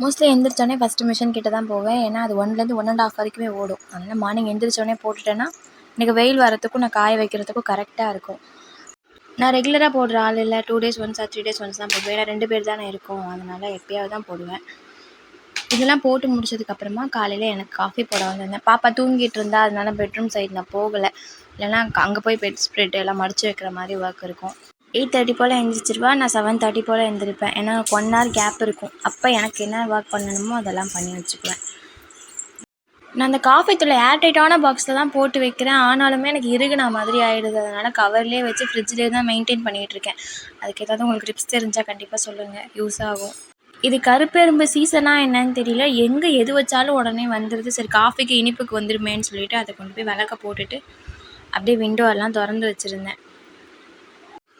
Mostly எழுந்திரிச்சோடனே first machine கிட்ட தான் போவேன். ஏன்னா அது ஒன்லேருந்து ஒன் அண்ட் ஆஃப் வரைக்குமே ஓடும். அதனால் மார்னிங் எழுந்திரிச்சோடனே போட்டுட்டேன்னா எனக்கு வெயில் வரத்துக்கும் நான் காய வைக்கிறதுக்கும் கரெக்டாக இருக்கும். நான் ரெகுலராக போடுற ஆள் இல்லை. Two days once or three days once தான் போடுவேன். ஏன்னா ரெண்டு பேர் தானே இருக்கும். அதனால் எப்பயாவது தான் போடுவேன். இதெல்லாம் போட்டு முடிச்சதுக்கப்புறமா காலையில் எனக்கு காஃபி போட வந்திருந்தேன். பாப்பா தூங்கிட்டு இருந்தா அதனால பெட்ரூம் சைடு நான் போகலை. இல்லைன்னா அங்கே போய் பெட் ஸ்ப்ரெட் எல்லாம் மடிச்சு வைக்கிற மாதிரி ஒர்க் இருக்கும். எயிட் தேர்ட்டி போல் எழுந்திரிச்சிருவா நான் செவன் தேர்ட்டி போல் எழுந்திரிப்பேன் ஏன்னா ஒன் ஹவர் கேப் இருக்கும். அப்போ எனக்கு என்ன ஒர்க் பண்ணணுமோ அதெல்லாம் பண்ணி வச்சுக்குவேன். நான் அந்த காஃபி தூளை ஏர்டைட்டான பாக்ஸில் தான் போட்டு வைக்கிறேன். ஆனாலுமே எனக்கு இருகுனா மாதிரி ஆகிடுது அதனால் கவர்லேயே வச்சு ஃப்ரிட்ஜ்லேயே தான் மெயின்டைன் பண்ணிகிட்ருக்கேன் அதுக்கு ஏதாவது உங்களுக்கு டிப்ஸ் தெரிஞ்சால் கண்டிப்பாக சொல்லுங்கள் யூஸ் ஆகும். இது கருப்பெரும்பு சீசனாக என்னன்னு தெரியல. எங்கே எது வச்சாலும் உடனே வந்துடுது சரி காஃபிக்கு இனிப்புக்கு வந்துடுமேன்னு சொல்லிட்டு அதை கொண்டு போய் விளக்க போட்டுட்டு அப்படியே விண்டோ எல்லாம் திறந்து வச்சுருந்தேன்.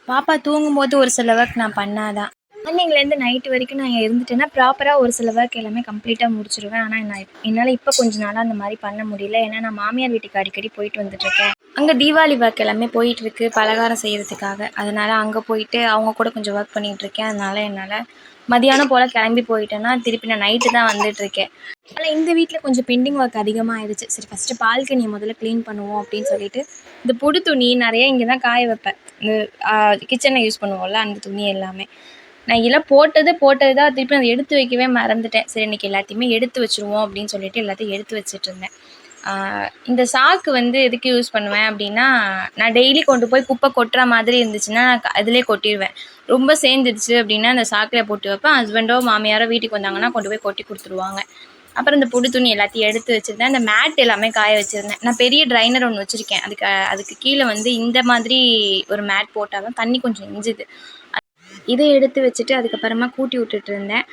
பாப்பா தூங்கும்போது ஒரு சில ஒர்க் நான் பண்ணாதான். மார்னிங்லேருந்து நைட்டு வரைக்கும் நான் இருந்துட்டேன்னா ப்ராப்பராக ஒரு சில ஒர்க் எல்லாமே கம்ப்ளீட்டாக முடிச்சிடுவேன் ஆனால் நான் என்னால் இப்போ கொஞ்ச நாளாக அந்த மாதிரி பண்ண முடியல. ஏன்னா நான் மாமியார் வீட்டுக்கு அடிக்கடி போயிட்டு வந்துட்டுருக்கேன் அங்கே தீபாவளி ஒர்க் எல்லாமே போயிட்டுருக்கு பலகாரம் செய்கிறதுக்காக அதனால் அங்கே போயிட்டு அவங்க கூட கொஞ்சம் ஒர்க் பண்ணிகிட்ருக்கேன் அதனால் என்னால் மதியானம் போல் கிளம்பி போயிட்டேன்னா திருப்பி நான் நைட்டு தான் வந்துட்டுருக்கேன் ஆனால் இந்த வீட்டில் கொஞ்சம் பெண்டிங் ஒர்க் அதிகமாக ஆயிடுச்சு சரி ஃபஸ்ட்டு பால்கனியை முதல்ல க்ளீன் பண்ணுவோம் அப்படின்னு சொல்லிட்டு இந்த புது துணி நிறைய இங்கே தான் காய வைப்பேன். கிச்சனில் யூஸ் பண்ணுவோம்ல அந்த துணி எல்லாமே. நான் இதெல்லாம் போட்டது போட்டது தான் திருப்பி அதை எடுத்து வைக்கவே மறந்துட்டேன். சரி இன்றைக்கி எல்லாத்தையுமே எடுத்து வச்சுருவோம் அப்படின்னு சொல்லிட்டு எல்லாத்தையும் எடுத்து வச்சுட்டு இருந்தேன். இந்த சாக்கு வந்து எதுக்கு யூஸ் பண்ணுவேன் அப்படின்னா நான் டெய்லி கொண்டு போய் குப்பை கொட்டுற மாதிரி இருந்துச்சுன்னா நான் அதிலே கொட்டிடுவேன் ரொம்ப சேர்ந்துடுச்சு அப்படின்னா அந்த சாக்கில் போட்டு வைப்பேன். ஹஸ்பண்டோ மாமியாரோ வீட்டுக்கு வந்தாங்கன்னா கொண்டு போய் கொட்டி கொடுத்துருவாங்க. அப்புறம் இந்த புது துணி எல்லாத்தையும் எடுத்து வச்சுருந்தேன். அந்த மேட் எல்லாமே காய வச்சுருந்தேன். நான் பெரிய ட்ரைனர் ஒன்று வச்சுருக்கேன். அதுக்கு அதுக்கு கீழே வந்து இந்த மாதிரி ஒரு மேட் போட்டால் தான் தண்ணி கொஞ்சம் இஞ்சுது. இதை எடுத்து வச்சுட்டு அதுக்கப்புறமா கூட்டி விட்டுட்டு இருந்தேன்.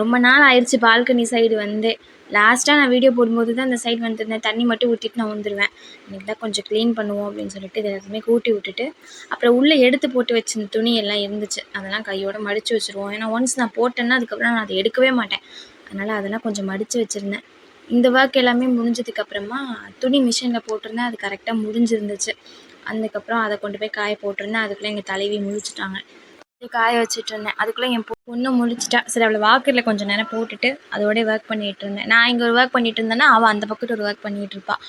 ரொம்ப நாள் ஆயிடுச்சு பால்கனி சைடு வந்து. லாஸ்ட்டாக நான் வீடியோ போடும்போது தான் அந்த சைடு வந்துருந்தேன் தண்ணி மட்டும் ஊற்றிட்டு நான் வந்துடுவேன் இன்னைக்கு தான் கொஞ்சம் க்ளீன் பண்ணுவோம் அப்படின்னு சொல்லிட்டு இது எல்லாத்தையுமே கூட்டி விட்டுட்டு அப்புறம் உள்ளே எடுத்து போட்டு வச்சிருந்த துணி எல்லாம் இருந்துச்சு. அதெல்லாம் கையோடு மடித்து வச்சுருவோம். ஏன்னா ஒன்ஸ் நான் போட்டேன்னா அதுக்கப்புறம் நான் அதை எடுக்கவே மாட்டேன். அதனால் அதெல்லாம் கொஞ்சம் மடித்து வச்சுருந்தேன். இந்த ஒர்க் எல்லாமே முடிஞ்சதுக்கப்புறமா துணி மிஷினில் போட்டிருந்தேன். அது கரெக்டாக முடிஞ்சிருந்துச்சு. அதுக்கப்புறம் அதை கொண்டு போய் காய போட்டிருந்தேன். அதுக்குள்ளே எங்கள் தலைவி முழிச்சிட்டாங்க. காய வச்சுட்டு இருந்தேன். அதுக்குள்ளே என் பொண்ணு முழிச்சிட்டா. சரி அவளை வாக்கரில் கொஞ்சம் நேரம் போட்டுட்டு அதோடய ஒர்க் பண்ணிகிட்டு இருந்தேன். நான் இங்கே ஒரு ஒர்க் பண்ணிகிட்டு இருந்தேன்னா அவள் அந்த பக்கத்து ஒரு ஒர்க் பண்ணிகிட்டு இருப்பாள்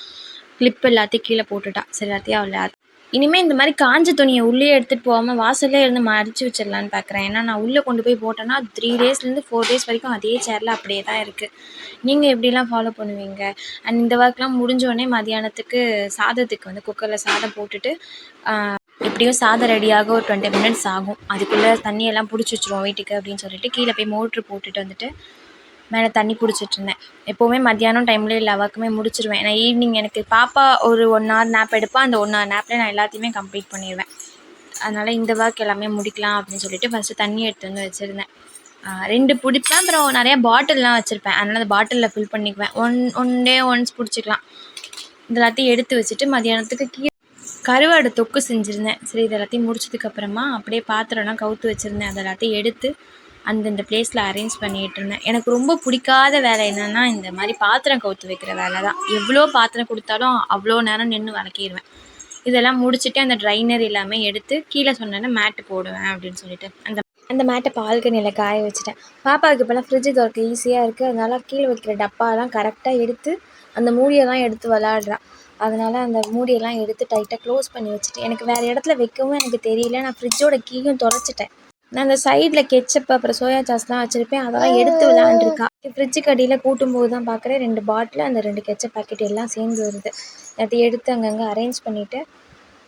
கிளிப் எல்லாத்தையும் கீழே போட்டுட்டா. சரி எல்லாத்தையும் அவளை இனிமேல் இந்த மாதிரி காஞ்ச துணியை உள்ளே எடுத்துகிட்டு போகாமல் வாசல்லே இருந்து மடிச்சு வச்சிடலான்னு பார்க்குறேன் ஏன்னா நான் உள்ளே கொண்டு போய் போட்டேன்னா த்ரீ டேஸ்லேருந்து ஃபோர் டேஸ் வரைக்கும் அதே சேரில் அப்படியே தான் இருக்குது நீங்கள் எப்படிலாம் ஃபாலோ பண்ணுவீங்க? அண்ட் இந்த ஒர்க்லாம் முடிஞ்சோடனே மதியானத்துக்கு சாதத்துக்கு வந்து குக்கரில் சாதம் போட்டுட்டு எப்படியும் சாதம் ரெடியாக ஒரு டுவெண்ட்டி மினிட்ஸ் ஆகும். அதுக்குள்ளே தண்ணியெல்லாம் பிடிச்சி வச்சிருவோம் வீட்டுக்கு அப்படின்னு சொல்லிட்டு கீழே போய் மோட்ரு போட்டுட்டு வந்துட்டு மேலே தண்ணி பிடிச்சிட்ருந்தேன். எப்போவுமே மத்தியானம் டைமில் எல்லா ஒர்க்குமே முடிச்சிருவேன். நான் ஈவினிங் எனக்கு பாப்பா ஒரு ஒன் ஹவர் நேப் எடுப்பேன் அந்த ஒன் ஹவர் நேப்பில் நான் எல்லாத்தையுமே கம்ப்ளீட் பண்ணிடுவேன் அதனால் இந்த ஒர்க் எல்லாமே முடிக்கலாம் அப்படின்னு சொல்லிட்டு ஃபஸ்ட்டு தண்ணி எடுத்து வந்து வச்சுருந்தேன். ரெண்டு பிடிப்பேன் அப்புறம் நிறைய பாட்டில்லாம் வச்சுருப்பேன். அதனால் அந்த பாட்டிலில் ஃபில் பண்ணிக்குவேன். ஒன் ஒன் டே ஒன்ஸ் பிடிச்சிக்கலாம். இதெல்லாத்தையும் எடுத்து வச்சுட்டு மதியானத்துக்கு கீ கருவாடு தொக்கு செஞ்சுருந்தேன். சரி இது எல்லாத்தையும் முடிச்சதுக்கப்புறமா அப்படியே பாத்திரம்லாம் கவுத்து வச்சுருந்தேன். அது எல்லாத்தையும் எடுத்து அந்தந்த பிளேஸில் அரேஞ்ச் பண்ணிகிட்டு இருந்தேன். எனக்கு ரொம்ப பிடிக்காத வேலை என்னென்னா இந்த மாதிரி பாத்திரம் கவுத்து வைக்கிற வேலை தான். எவ்வளோ பாத்திரம் கொடுத்தாலும் அவ்வளோ நேரம் நின்று விளக்கிடுவேன் இதெல்லாம் முடிச்சுட்டு அந்த ட்ரைனர் எல்லாமே எடுத்து கீழே சொன்னேன்னா மேட்டு போடுவேன் அப்படின்னு சொல்லிட்டு. அந்த அந்த மேட்டை பால்கனியில் காய வச்சுட்டேன். பாப்பாவுக்கு இப்போலாம் ஃப்ரிட்ஜு திறக்க ஈஸியாக இருக்குது அதனால் கீழே வைக்கிற டப்பாலாம் கரெக்டாக எடுத்து அந்த மூடியெல்லாம் எடுத்து விளாட்றான் அதனால் அந்த மூடியெல்லாம் எடுத்து டைட்டாக க்ளோஸ் பண்ணி வச்சுட்டு எனக்கு வேறு இடத்துல வைக்கவும் எனக்கு தெரியல. நான் ஃப்ரிட்ஜோட கீயும் தொலைச்சிட்டேன். நான் அந்த சைடில் கெச்சப் அப்புறம் சோயா சாஸ்லாம் வச்சுருப்பேன். அதெல்லாம் எடுத்து விளாண்டுருக்கா ஃப்ரிட்ஜுக்கு அடியில் கூட்டும்போது தான் பார்க்குறேன். ரெண்டு பாட்டில் அந்த ரெண்டு கெச்சப் பாக்கெட் எல்லாம் சேர்ந்து வருது. அதை எடுத்து அங்கங்கே அரேஞ்ச் பண்ணிவிட்டு